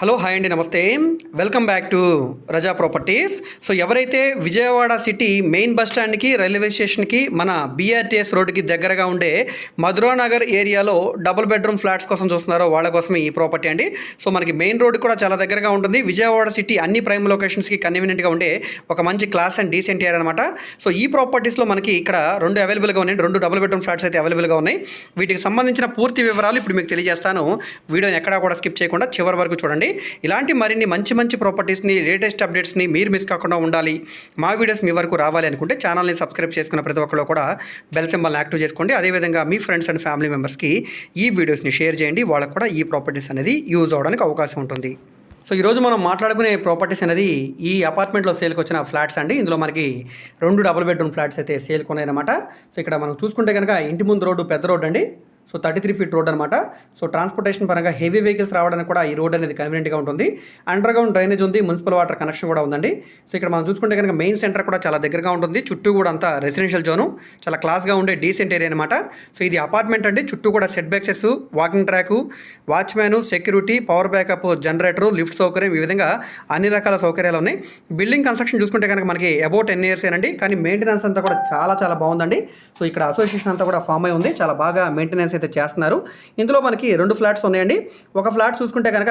Hello hi అండి నమస్తే. Welcome back to Raza properties so ఎవరైతే విజయవాడ సిటీ మెయిన్ బస్ స్టాండ్కి రైల్వే స్టేషన్కి మన బీఆర్టీఎస్ రోడ్డుకి దగ్గరగా ఉండే మధురా నగర్ ఏరియాలో డబుల్ బెడ్రూమ్ ఫ్లాట్స్ కోసం చూస్తున్నారో వాళ్ళ కోసమే ఈ ప్రాపర్టీ అండి. సో మనకి మెయిన్ రోడ్ కూడా చాలా దగ్గరగా ఉంటుంది. విజయవాడ సిటీ అన్ని ప్రైమ్ లొకేషన్స్కి కన్వీనియంట్గా ఉండే ఒక మంచి క్లాస్ అండ్ డీసెంట్ ఏరియా అనమాట సో ఈ ప్రాపర్టీస్లో మనకి ఇక్కడ రెండు అవైలబుల్గా ఉన్నాయి రెండు డబుల్ బెడ్రూమ్ ఫ్లాట్స్ అయితే అవైలబుల్గా ఉన్నాయి. వీటికి సంబంధించిన పూర్తి వివరాలు ఇప్పుడు మీకు తెలియజేస్తాను. వీడియోని ఎక్కడా కూడా స్కిప్ చేయకుండా చివరి వరకు చూడండి. ఇలాంటి మరిన్ని మంచి మంచి ప్రాపర్టీస్ని లేటెస్ట్ అప్డేట్స్ని మీరు మిస్ కాకుండా ఉండాలి. మా వీడియోస్ మీ వరకు రావాలి అనుకుంటే ఛానల్ని సబ్స్క్రైబ్ చేసుకున్న ప్రతి ఒక్కరు కూడా బెల్ సింబల్ని యాక్టివ్ చేసుకోండి. అదేవిధంగా మీ ఫ్రెండ్స్ అండ్ ఫ్యామిలీ మెంబర్స్కి ఈ వీడియోస్ని షేర్ చేయండి. వాళ్ళకు కూడా ఈ ప్రాపర్టీస్ అనేది యూజ్ అవడానికి అవకాశం ఉంటుంది. సో ఈరోజు మనం మాట్లాడుకునే ప్రాపర్టీస్ అనేది ఈ అపార్ట్మెంట్లో సేల్కి వచ్చిన ఫ్లాట్స్ అండి. ఇందులో మనకి రెండు డబుల్ బెడ్రూమ్ ఫ్లాట్స్ అయితే సేల్కి ఉన్నాయన్నమాట సో ఇక్కడ మనం చూసుకుంటే కనుక ఇంటి ముందు రోడ్డు పెద్ద రోడ్డు అండి. So thirty three feet road అనమాట సో ట్రాన్స్పోర్టేషన్ పరంగా హెవీ వెహికల్స్ రావడానికి కూడా ఈ రోడ్ అనేది కన్వీనియంట్గా ఉంటుంది. అండర్ గ్రౌండ్ డ్రైనేజ్ ఉంది మున్సిపల్ వాటర్ కనెక్షన్ కూడా ఉందండి. సో ఇక్కడ మనం చూసుకుంటే కనుక మెయిన్ సెంటర్ కూడా చాలా దగ్గరగా ఉంటుంది. చుట్టూ కూడా అంతా రెసిడెన్షియల్ జోను చాలా క్లాస్గా ఉండే డీసెంట్ ఏరియా అనమాట సో ఇది అపార్ట్మెంట్ అండి. చుట్టూ కూడా setbacks walking track watchman security power backup generator lift సౌకర్యం ఈ విధంగా అన్ని రకాల సౌకర్యాలు ఉన్నాయి. బిల్డింగ్ కన్స్ట్రక్షన్ చూసుకుంటే కనుక మనకి అబౌట్ టెన్ ఇయర్స్ ఏనండి. కానీ మెయింటెనెన్స్ అంతా కూడా చాలా చాలా బాగుందండి. సో ఇక్కడ అసోసియేషన్ అంతా కూడా ఫామ్ అయి ఉంది. చాలా బాగా మెయింటెనెన్స్ అయితే చేస్తున్నారు ఇందులో మనకి రెండు ఫ్లాట్స్ ఉన్నాయండి. ఒక ఫ్లాట్ చూసుకుంటే కనుక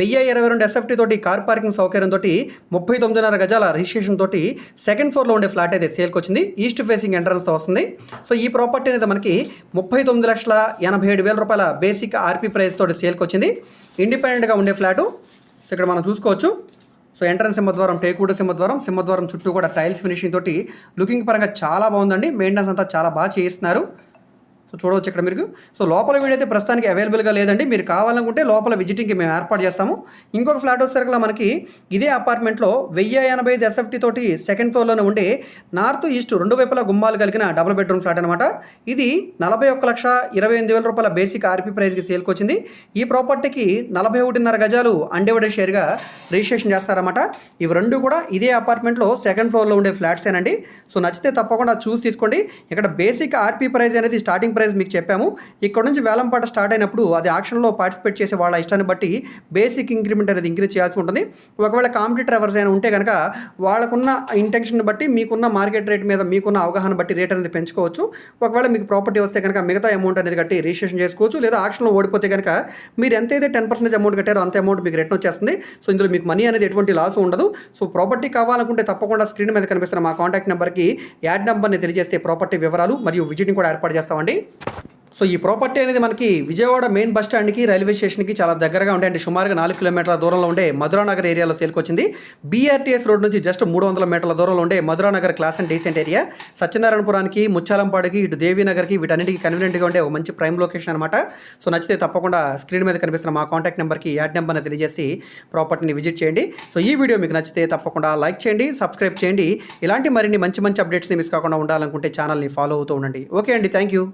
వెయ్యి ఇరవై రెండు ఎస్ఎఫ్టీ తోటి కార్ పార్కింగ్ సౌకర్యం తోటి ముప్పై తొమ్మిదిన్నర గజాల రిజిస్ట్రేషన్ తోటి సెకండ్ ఫ్లోర్లో ఉండే ఫ్లాట్ అయితే సేల్కి వచ్చింది. ఈస్ట్ ఫేసింగ్ ఎంట్రన్స్తో వస్తుంది. సో ఈ ప్రాపర్టీ అనేది మనకి ముప్పై తొమ్మిది లక్షల ఎనభై ఏడు వేల రూపాయల బేసిక్ ఆర్పీ ప్రైస్ తోటి సేల్కి వచ్చింది. ఇండిపెండెంట్గా ఉండే ఫ్లాటు. సో ఇక్కడ మనం చూసుకోవచ్చు. సో ఎంట్రన్స్ సింహద్వారం టేకూడ సింహద్వారం సింహద్వారం చుట్టూ కూడా టైల్స్ ఫినిషింగ్ తోటి లుకింగ్ పరంగా చాలా బాగుందండి. మెయింటెనెన్స్ అంతా చాలా బాగా చేయిస్తున్నారు. సో చూడవచ్చు ఇక్కడ మీరు. సో లోపల వీడైతే ప్రస్తుతానికి అవైలబుల్గా లేదండి. మీరు కావాలనుకుంటే లోపల విజిటింగ్కి మేము ఏర్పాటు చేస్తాము. ఇంకొక ఫ్లాట్ వచ్చేసరికి మనకి ఇదే అపార్ట్మెంట్లో వెయ్యి ఎనభై ఐదు ఎస్ఎఫ్టీ తోటి సెకండ్ ఫ్లోర్లోనే ఉండే నార్త్ ఈస్ట్ రెండు వైపులా గుమ్మాలు కలిగిన డబుల్ బెడ్రూమ్ ఫ్లాట్ అనమాట. ఇది నలభై ఒక్క లక్ష ఇరవై ఎనిమిది వేల రూపాయల బేసిక్ ఆర్పీ ప్రైస్కి సేల్కి వచ్చింది. ఈ ప్రాపర్టీకి నలభై ఒకటిన్నర గజాలు అన్డివైడెడ్ షేర్గా రిజిస్ట్రేషన్ చేస్తారన్నమాట. ఇవి రెండు కూడా ఇదే అపార్ట్మెంట్లో సెకండ్ ఫ్లోర్లో ఉండే ఫ్లాట్సేనండి సో నచ్చితే తప్పకుండా చూసి తీసుకోండి. ఇక్కడ బేసిక్ ఆర్పీ ప్రైస్ అనేది స్టార్టింగ్ ప్రైస్ మీకు చెప్పాము. ఇక్కడ నుంచి వేలంపాట స్టార్ట్ అయినప్పుడు అది ఆక్షన్లో పార్టిసిపేట్ చేసే వాళ్ళ ఇష్టాన్ని బట్టి బేసిక్ ఇంక్రిమెంట్ అనేది ఇంక్రీజ్ చేయాల్సి ఉంటుంది. ఒకవేళ కాంపిటేటర్ ఎవరిస్ ఉంటే కనుక వాళ్ళకున్న ఇంటెన్షన్ బట్టి మీకున్న మార్కెట్ రేట్ మీద మీకున్న అవగాహన బట్టి రేట్ అనేది పెంచుకోవచ్చు. ఒకవేళ మీకు ప్రాపర్టీ వస్తే కనుక మిగతా అమౌంట్ అనేది కట్టి రిజిస్ట్రేషన్ చేసుకోవచ్చు. లేదా ఆక్షన్లో ఓడిపోతే కనుక మీరు ఎంతైతే టెన్ పర్సెంటేజ్ అమౌంట్ కట్టారో అంత అమౌంట్ మీకు రిటర్న్ వచ్చేస్తుంది. సో ఇందులో మీకు మనీ అనేది ఎటువంటి లాస్ ఉండదు. సో ప్రాపర్టీ కావాలనుకుంటే తప్పకుండా స్క్రీన్ మీద కనిపిస్తున్న మా కాంటాక్ట్ నెంబర్కి యాడ్ నెంబర్ని తెలియజేస్తే ప్రాపర్టీ వివరాలు మరియు విజిట్ని కూడా ఏర్పాటు చేస్తామండి. సో ఈ ప్రాపర్టీ అనేది మనకి విజయవాడ మెయిన్ బస్ స్టాండ్కి రైల్వే స్టేషన్కి చాలా దగ్గరగా ఉండే అంటే సుమారుగా నాలుగు కిలోమీటర్ల దూరంలో ఉండే మధురానగర్ ఏరియాలో సేల్కొచ్చింది బీఆర్టీఎస్ రోడ్ నుంచి జస్ట్ మూడు వందల మీటర్ల దూరంలో ఉండే Madhuranagar class and decent area. సత్యనారాయణపురానికి ముచ్చాలంపాడికి ఇటు దేవీనగర్కి వీటన్నిటికీ కన్వీనియంట్గా ఉండే ఒక మంచి ప్రైమ్ లొకేషన్ అనమాట సో నచ్చితే తప్పకుండా స్క్రీన్ మీద కనిపిస్తున్న మా కాంటాక్ట్ నెంబర్కి యాడ్ నెంబర్ని తెలియజేసి ప్రాపర్టీని విజిట్ చేయండి. సో ఈ వీడియో మీకు నచ్చితే తప్పకుండా లైక్ చేయండి సబ్స్క్రైబ్ చేయండి. ఇలాంటి మరిన్ని మంచి మంచి అప్డేట్స్ని మిస్ కాకుండా ఉండాలనుకుంటే ఛానల్ని ఫాలో అవుతూ ఉండండి. ఓకే అండి థ్యాంక్ యూ